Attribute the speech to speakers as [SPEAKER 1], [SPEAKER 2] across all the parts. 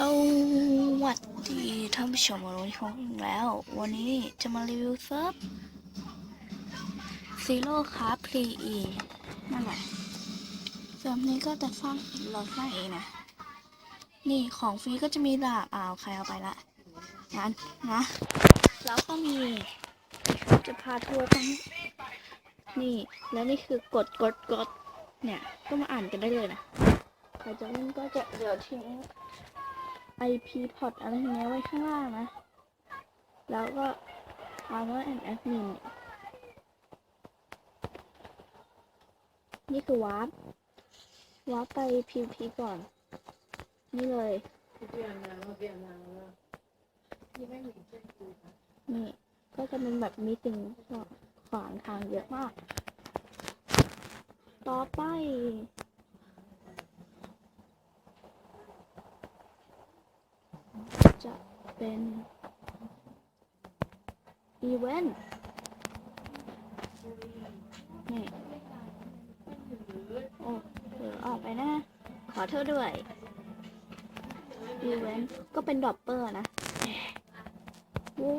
[SPEAKER 1] สวัสดีท่านผู้ชมมารู้ช่องแล้ว วันนี้จะมารีวิวเซิร์ฟซีโร่คาร์พลีอีนั่นแหละเซิร์ฟนี้ก็จะสร้างเราสร้างเองนะ นี่ของฟรีก็จะมีดาบอ้าวใครเอาไปละงั้นนะ แล้วก็มี จะพาทัวร์ทั้งนี่ แล้วนี่คือกดกดกดเนี่ย ก็มาอ่านกันได้เลยนะใครจะเล่นก็จะเดี๋ยวทิ้ง IP port อะไรอย่างเงี้ยไว้ข้างล่างนะ แล้วก็ Power and Admin นี่คือวาร์ปวาร์ปไป PVP ก่อน นี่เลย นี่ก็จะเป็นแบบมีสิ่งขวางทางเยอะมาก ต่อไป จะเป็นอีเวนต์นี่โอ้เดี๋ยวออกไปนะ ขอโทษด้วยอีเวนต์ก็เป็นดรอปเปอร์นะโว้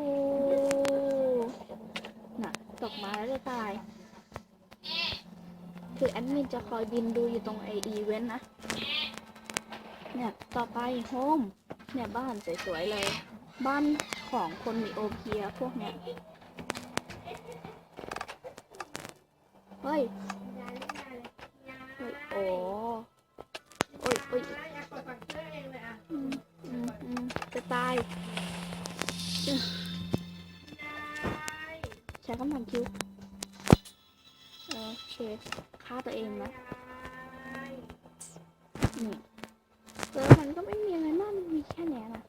[SPEAKER 1] น่ะ ตกมาแล้วจะตาย คือแอดมินจะคอยบินดูอยู่ตรงไออีเวนต์นะ เนี่ย ต่อไปโฮม เนี่ยบ้านสวยๆเลย บ้านของคนมีโอเพียพวกเนี้ยเฮ้ย เฮ้ย โอ้โอ้ยโอ้ยจะตาย ใช้คำถามคิวโอเคฆ่าตัวเองนะนี่ เออมันก็ไม่มีอะไรมากมันมีแค่เนี้ยนะ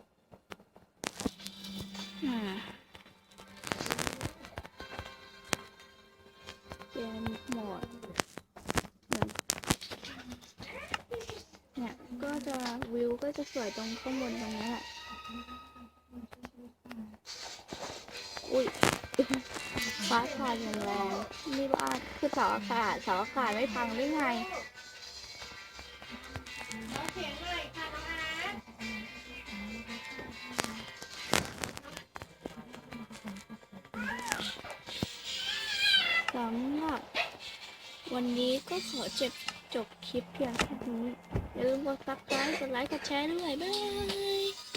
[SPEAKER 1] เกมโหมดเนี่ยก็จะวิวก็จะสวยตรงข้างบนตรงนี้แหละอุ้ยฟ้าผ่าอย่างแรงนี่ว่าคือเสาอากาศเสาอากาศไม่พังได้ไง สำหรับวันนี้ก็ขอจบจบคลิปเพียงแค่นี้อย่าลืมกดซับสไครต์กดไลค์กดแชร์ด้วย บ๊ายบาย